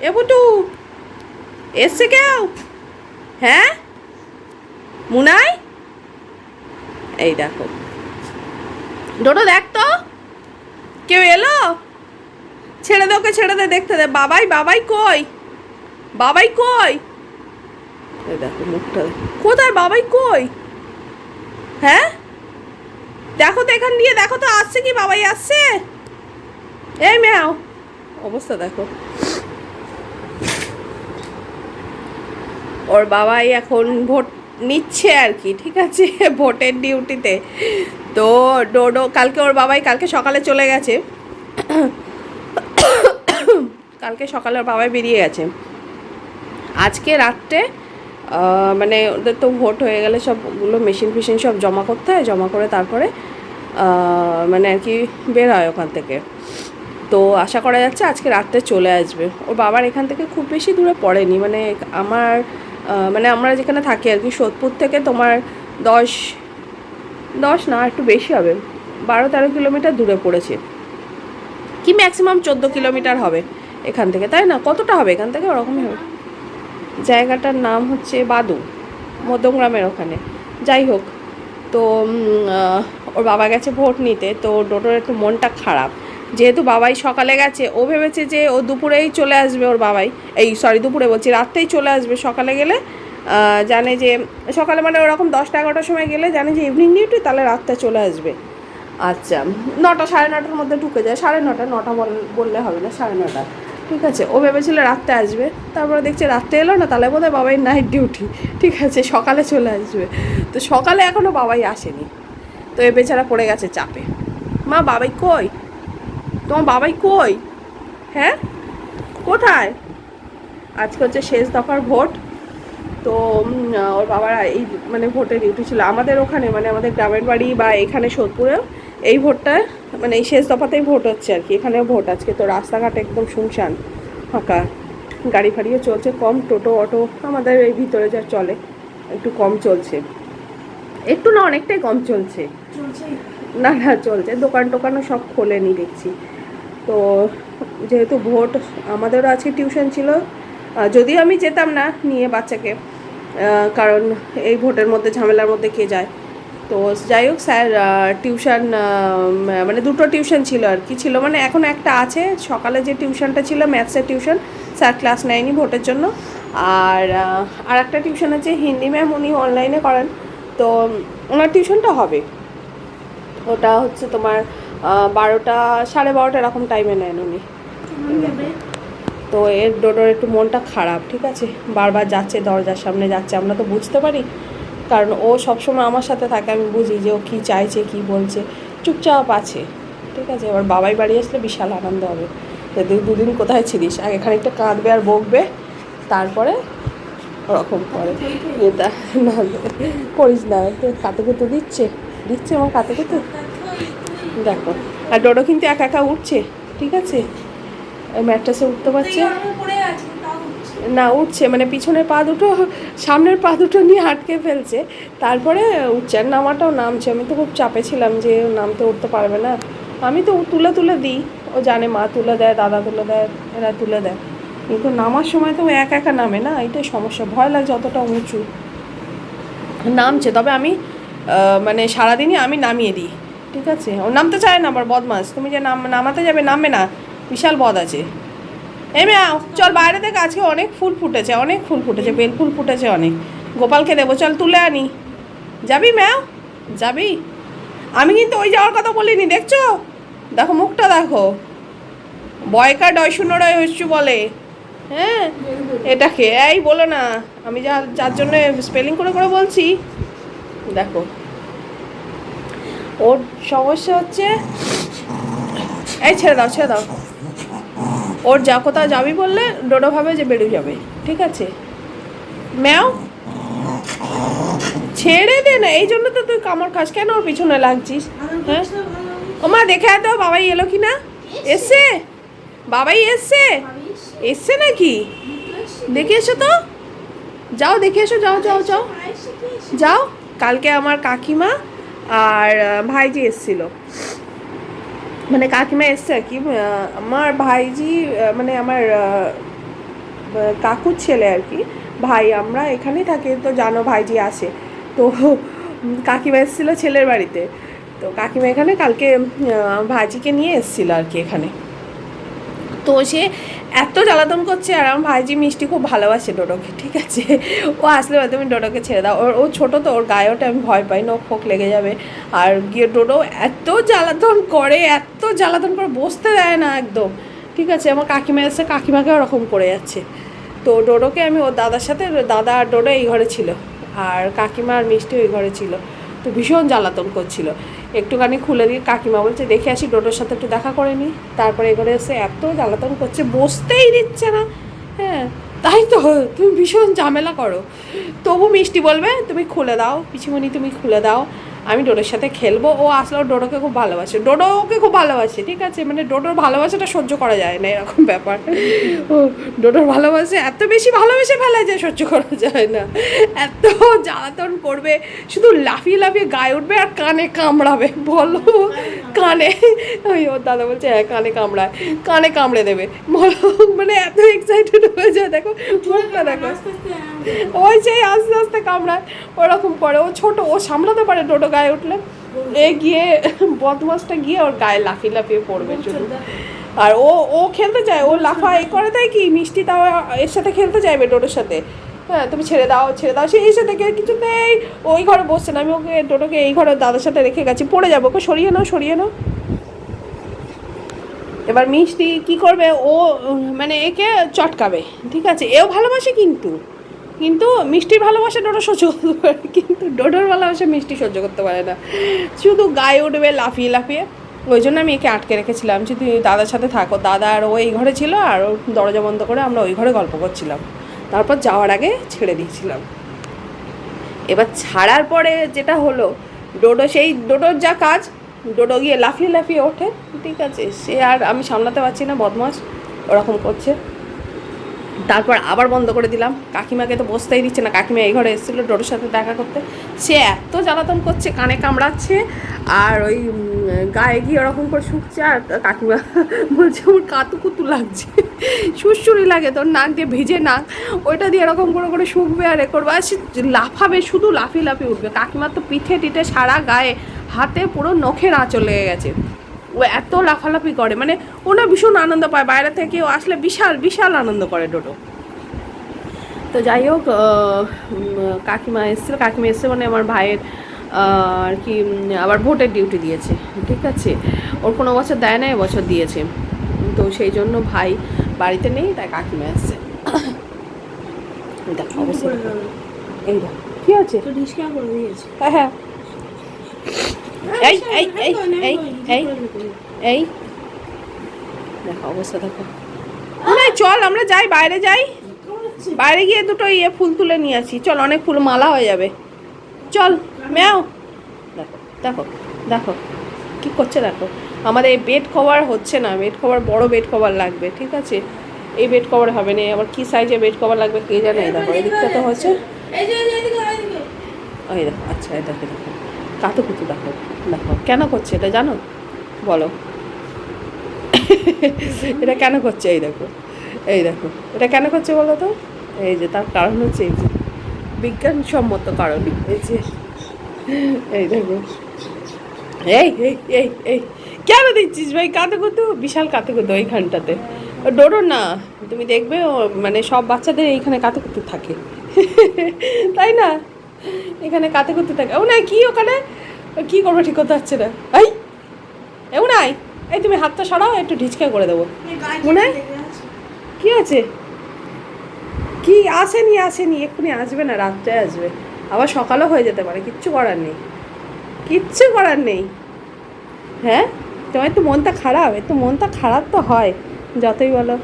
এ বুটু এসছে কেউ? হ্যাঁ? মুনাই? এই দেখো। ডোডো, দেখ তো। কেউ এলো? ছেড়ে দে ওকে, ছেড়ে দে, দেখতে দে। বাবাই বাবাই কই? বাবাই কই? এই দেখো মুখটা। কোথায়? বাবাই কই? হ্যাঁ? দেখো তো এখান দিয়ে, দেখো তো, আসছে কি? বাবাই আসছে? এই ম্যাও। অবস্থা দেখো। ওর বাবাই এখন ভোট নিচ্ছে আর কি, ঠিক আছে? ভোটের ডিউটিতে। তো ডোডো, কালকে ওর বাবাই কালকে সকালে চলে গেছে। কালকে সকালে ওর বাবাই বেরিয়ে গেছে। আজকে রাত্রে মানে ওদের তো ভোট হয়ে গেলে সবগুলো মেশিন ফেশিন সব জমা করতে হয়, জমা করে তারপরে মানে আর কি বের হয় ওখান থেকে। তো আশা করা যাচ্ছে আজকে রাত্রে চলে আসবে। ওর বাবার এখান থেকে খুব বেশি দূরে পড়েনি মানে আমার মানে আমরা যেখানে থাকি আর কি, সোদপুর থেকে তোমার দশ দশ না, একটু বেশি হবে। বারো, তেরো কিলোমিটার দূরে পড়েছে। কি ম্যাক্সিমাম চোদ্দ কিলোমিটার হবে এখান থেকে, তাই না? কতটা হবে এখান থেকে? ওরকমই হবে। জায়গাটার নাম হচ্ছে বাদু, মধ্যমগ্রামের ওখানে। যাই হোক, তো ওর বাবা গেছে ভোট নিতে, তো ডোটোর একটু মনটা খারাপ। যেহেতু বাবাই সকালে গেছে, ও ভেবেছে যে ও দুপুরেই চলে আসবে ওর বাবাই। এই সরি দুপুরে বলছি, রাত্রেই চলে আসবে সকালে গেলে। জানে যে, সকালে মানে ওরকম দশটা এগারোটার সময় গেলে জানে যে ইভিনিং ডিউটি তাহলে রাত্রে চলে আসবে। আচ্ছা নটা, সাড়ে নটার মধ্যে ঢুকে যায়। সাড়ে নটা নটা বল- বললে হবে না, সাড়ে নটা। ঠিক আছে, ও ভেবেছিল রাত্রে আসবে। তারপরে দেখছে রাত্রে এলো না, তাহলে বোধহয় বাবাই নাইট ডিউটি ঠিক আছে, সকালে চলে আসবে। তো সকালে এখনও বাবাই আসেনি। তো এ বেচারা পড়ে গেছে চাপে। মা, বাবাই কই? তোমার বাবাই কই? হ্যাঁ? কোথায়? আজকে হচ্ছে শেষ দফার ভোট। তো ওর বাবার এই মানে ভোটের ডিউটি ছিল। আমাদের ওখানে মানে আমাদের গ্রামের বাড়ি বা এখানে সোদপুরে এই ভোটটা মানে এই শেষ দফাতেই ভোট হচ্ছে আর কি। এখানেও ভোট আজকে। তো রাস্তাঘাট একদম শুনশান ফাঁকা। গাড়ি ফাড়িও চলছে কম টোটো অটো আমাদের এই ভিতরে যা চলে একটু কম চলছে। একটু না অনেকটাই কম চলছে। না না চলছে। দোকান টোকানও সব খোলেনি দেখছি। তো যেহেতু ভোট আমাদেরও আজকে টিউশন ছিল যদিও আমি যেতাম না নিয়ে বাচ্চাকে কারণ এই ভোটের মধ্যে ঝামেলার মধ্যে কে যায়। তো যাই হোক স্যার টিউশন মানে দুটো টিউশন ছিল আর কি, ছিল মানে এখন একটা আছে, সকালে যে টিউশনটা ছিল, ম্যাথসের টিউশন, স্যার ক্লাস নেয়নি ভোটের জন্য। আর আর একটা টিউশন আছে, হিন্দি ম্যাম উনি অনলাইনে করেন, তো ওনার টিউশনটা হবে। ওটা হচ্ছে তোমার বারোটা, সাড়ে বারোটা এরকম টাইমে নেন উনি। তো এর ডোডোর একটু মনটা খারাপ, ঠিক আছে? বারবার যাচ্ছে, দরজার সামনে যাচ্ছে, আমরা তো বুঝতে পারি। কারণ ও সবসময় আমার সাথে থাকে, আমি বুঝি যে ও কী চাইছে, কী বলছে। চুপচাপ আছে, ঠিক আছে? এবার বাবাই বাড়ি আসলে বিশাল আনন্দ হবে। যে তুই দুদিন কোথায় ছিলিস? আগে খানিকটা কাঁদবে আর বকবে, তারপরে ওরকম করে। এটা না, করিস না। কাতে কুতু দিচ্ছে? দিচ্ছে আমার কাতে কুতু দেখো। আর ডোডো কিন্তু একা একা উঠছে ঠিক আছে? ম্যাট্রাসে উঠতে পারছে। না উঠছে মানে পিছনের পা দুটো সামনের পা দুটো নিয়ে আটকে ফেলছে। তারপরে উঠছে আর নামাটাও নামছে। আমি তো খুব চাপে ছিলাম যে ও নামতে উঠতে পারবে না। আমি তো তুলে তুলে দিই। ও জানে মা তুলে দেয় দাদা তুলে দেয় এরা তুলে দেয়। কিন্তু নামার সময় তো ও একা একা নামে না এটাই সমস্যা। ভয় লাগছে অতটা উঁচু। নামছে তবে আমি মানে সারাদিনই আমি নামিয়ে দিই। ঠিক আছে। ও নামতে চায় না আবার বদমাস। তুমি যে নাম নামাতে যাবে, নামবে না। বিশাল বদ আছে। এই ম্যাও চল বাইরে থেকে। আজকে অনেক ফুল ফুটেছে, অনেক ফুল ফুটেছে, বেল ফুল ফুটেছে অনেক। গোপালকে দেবো, চল তুলে আনি। যাবি ম্যাও যাবি? আমি কিন্তু ওই যাওয়ার কথা বলিনি, দেখছ? দেখো, মুখটা দেখো। বয়কা ডয় শূন্য ডয় হচ্ছু বলে। হ্যাঁ? এটাকে। এই, বলো না। আমি যা, যার জন্য স্পেলিং করে করে বলছি। দেখো। ওর সমস্যা হচ্ছে এই ছেড়ে দাও ছেড়ে দাও। ওর যা কোথাও যাবি বললে ডোডো ভাবে যে বেরিয়ে যাবে ঠিক আছে? ম্যাও ছেড়ে দে না এই জন্য তো তুই কামড় খাস কেন ওর পিছনে লাগছিস? হ্যাঁ? ও মা দেখে তো বাবাই এলো কি না? এসছে। বাবাই এসছে? এসছে। নাকি? দেখে এসো তো। যাও দেখে এসো যাও যাও যাও। যাও কালকে আমার কাকিমা আর ভাইজি এসছিল। মানে কাকিমা এসছে আর কি আমার ভাইজি মানে আমার কাকুর ছেলে আর কি, ভাই, আমরা এখানেই থাকি, তো জানো ভাইজি আসে। তো কাকিমা এসেছিল ছেলের বাড়িতে। তো কাকিমা এখানে কালকে ভাইজিকে নিয়ে এসেছিল আর কি এখানে। তো সে এত জ্বালাতন করছে আর আমার ভাইজি মিষ্টি খুব ভালোবাসে ডোডোকে, ঠিক আছে? ও আসলে তুমি ডোডোকে ছেড়ে দাও। ওর, ও ছোটো তো, ওর গায়ে ওটা আমি ভয় পাই না, ও খোক লেগে যাবে। আর গিয়ে ডোডো এত জ্বালাতন করে, এত জ্বালাতন করে বসতে দেয় না একদম, ঠিক আছে? আমার কাকিমা এসে কাকিমাকে ওরকম করে যাচ্ছে। তো ডোডোকে আমি ওর দাদার সাথে, দাদা আর ডোডো এই ঘরে ছিল, আর কাকিমা আর মিষ্টি ওই ঘরে ছিল। তো ভীষণ জ্বালাতন করছিল। একটুখানি খুলে দিয়ে কাকিমা বলছে, দেখে আসি ডোটোর সাথে একটু দেখা করে নি। তারপরে এগুলো এসে এত জ্বালাতন করছে, বসতেই দিচ্ছে না। হ্যাঁ তাই তো, তুমি ভীষণ ঝামেলা করো। তবু মিষ্টি বলবে, তুমি খুলে দাও পিছুমণি তুমি খুলে দাও। আমি ডোডোর সাথে খেলব। ও আসলেও ডোডোকে খুব ভালোবাসে। ডোডো ওকে খুব ভালোবাসে ঠিক আছে? মানে ডোডোর ভালোবাসাটা সহ্য করা যায় না এরকম ব্যাপার। ও ডোডোর ভালোবাসে এত বেশি ভালোবেসে ফেলা যায় সহ্য করা যায় না। এত জ্বালাতন করবে শুধু লাফিয়ে লাফিয়ে গায়ে উঠবে আর কানে কামড়াবে বলো? কানে ওই ওর দাদা বলছে হ্যাঁ কানে কামড়ায় কানে কামড়ে দেবে। বলো? মানে এত এক্সাইটেড হয়ে যায় দেখো মুখটা দেখো। ওই সেই আস্তে আস্তে কামড়ায় ওরকম করে। ও ছোট ও সামলাতে পারে টোটো গায়ে উঠলে এ গিয়ে বদমাসটা গিয়ে ওর গায়ে লাফিয়ে লাফিয়ে পড়বে শুধু। আর ও ও খেলতে চায় ও লাফা এ করে দেয় কি মিষ্টি তাও এর সাথে খেলতে চাইবে ডোডোর সাথে। হ্যাঁ তুমি ছেড়ে দাও ছেড়ে দাও সেই এসে কিছু কিছুতেই ওই ঘরে বসছে না আমি ওকে টোটোকে এই ঘরে দাদার সাথে রেখে গেছি। পড়ে যাব ওকে সরিয়ে নাও সরিয়ে নাও। এবার মিষ্টি কি করবে? ও মানে একে চটকাবে ঠিক আছে? এও ভালোবাসে কিন্তু। কিন্তু মিষ্টির ভালোবাসা ডোডো সহ্য করতে পারে কিন্তু ডোডোর ভালোবাসা মিষ্টি সহ্য করতে পারে না। শুধু গায়ে উঠবে লাফিয়ে লাফিয়ে। ওই জন্য আমি একে আটকে রেখেছিলাম। যে তুই দাদার সাথে থাকো, দাদা আর ওই ঘরে ছিল আর দরজা বন্ধ করে আমরা ওই ঘরে গল্প করছিলাম। তারপর যাওয়ার আগে ছেড়ে দিয়েছিলাম। এবার ছাড়ার পরে যেটা হলো, ডোডো সেই, ডোডোর যা কাজ, ডোডো গিয়ে লাফিয়ে লাফিয়ে ওঠে। ঠিক আছে, সে আর আমি সামলাতে পারছি না বদমাস ওরকম করছে। তারপর আবার বন্ধ করে দিলাম। কাকিমাকে তো বসতেই দিচ্ছে না। কাকিমা এই ঘরে এসেছিল ডোডোর সাথে দেখা করতে। সে এত জ্বালাতন করছে, কানে কামড়াচ্ছে, আর ওই গায়ে গিয়ে ওরকম করে শুকছে, আর কাকিমা বলছে, ওর কাতু কুতু লাগছে সুরসুরি লাগে তোর নাক দিয়ে ভেজে নাক, ওইটা দিয়ে এরকম করে করে শুকবে আর এ করবে। আর সে লাফাবে, শুধু লাফি লাফি উঠবে। কাকিমার তো পিঠে টিঠে সারা গায়ে, হাতে পুরো নখের আঁচল লেগে গেছে। ও এত লাফালাফি করে মানে ও না ভীষণ আনন্দ পায় বাইরে থেকে ও আসলে বিশাল বিশাল আনন্দ করে ডোডো। তো যাই হোক কাকিমা এসেছিল কাকিমা এসছে মানে আমার ভাইয়ের আর কি আবার ভোটের ডিউটি দিয়েছে ঠিক আছে? ওর কোনো বছর দেয় না এবছর দিয়েছে। তো সেই জন্য ভাই বাড়িতে নেই তাই কাকিমা এসছে। দেখো। এই দেখো কি আছে হ্যাঁ হ্যাঁ। এই এই এই এই এই এই। দেখো অবস্থা দেখো। না চল আমরা যাই বাইরে যাই। বাইরে গিয়ে দুটো ইয়ে ফুল তুলে নিয়ে আসি। চল অনেক ফুল মালা হয়ে যাবে। চল ম্যাও। দেখো দেখো দেখো। কি করছে দেখো। আমাদের এই বেড কভার হচ্ছে না। বেড কভার বড় বেড কভার লাগবে ঠিক আছে? এই বেড কভার হবে না। আবার কি সাইজে বেড কভার লাগবে কে জানে? দেখো এদিকটা তো হচ্ছে। ওই দেখো আচ্ছা দেখো দেখো। কাতু কুতু দেখো দেখো। কেন করছে এটা জানো? বলো। এটা কেন করছে? এই দেখো এই দেখো। এটা কেন করছে বলো তো? এই যে তার কারণ হচ্ছে এই যে, বিজ্ঞানসম্মত কারণ। এই যে, এই দেখো। এই এই এই এই। কেন দিচ্ছিস ভাই কাতে কুতু বিশাল কাতে কুতু এইখানটাতে। ও ডোডো না, তুমি দেখবে মানে সব বাচ্চাদের এইখানে কাতে কুতু থাকে। তাই না? এখানে কাতে করতে থাকে। ও না কি ওখানে? কি করব ঠিক করতে পারছে না। এই এও নাই এই তুমি হাতটা সরাও একটু ঢিচকা করে দেবো। মনে। কি আছে? কি আসেনি আসেনি এক্ষুনি আসবে না রাত্রে আসবে। আবার সকালও হয়ে যেতে পারে কিচ্ছু করার নেই। কিচ্ছু করার নেই। হ্যাঁ? তোমার একটু মনটা খারাপ একটু মনটা খারাপ তো হয় যতই বলো।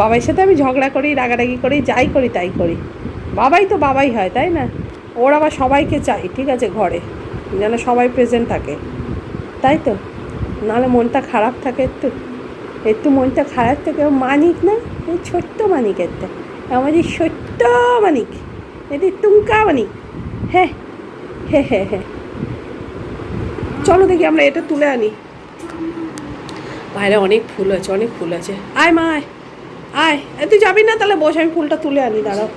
বাবার সাথে আমি ঝগড়া করি রাগারাগি করি যাই করি তাই করি। বাবাই তো বাবাই হয় তাই না? ওর আবার সবাইকে চাই, ঠিক আছে, ঘরে। যেন সবাই প্রেজেন্ট থাকে। তাই তো? নাহলে মনটা খারাপ থাকে একটু। একটু মনটা খারাপ থাকে মানিক না? এই ছোট্ট মানিক একটা আমাদের ছোট্ট মানিক। এটি তুমকা মানিক। হ্যাঁ হ্যাঁ হ্যাঁ হ্যাঁ চলো দেখি আমরা এটা তুলে আনি। বাইরে অনেক ফুল আছে, অনেক ফুল আছে। আয় মা, আয়। আয় তুই যাবি না তাহলে? বস, আমি ফুলটা তুলে আনি, দাঁড়াও।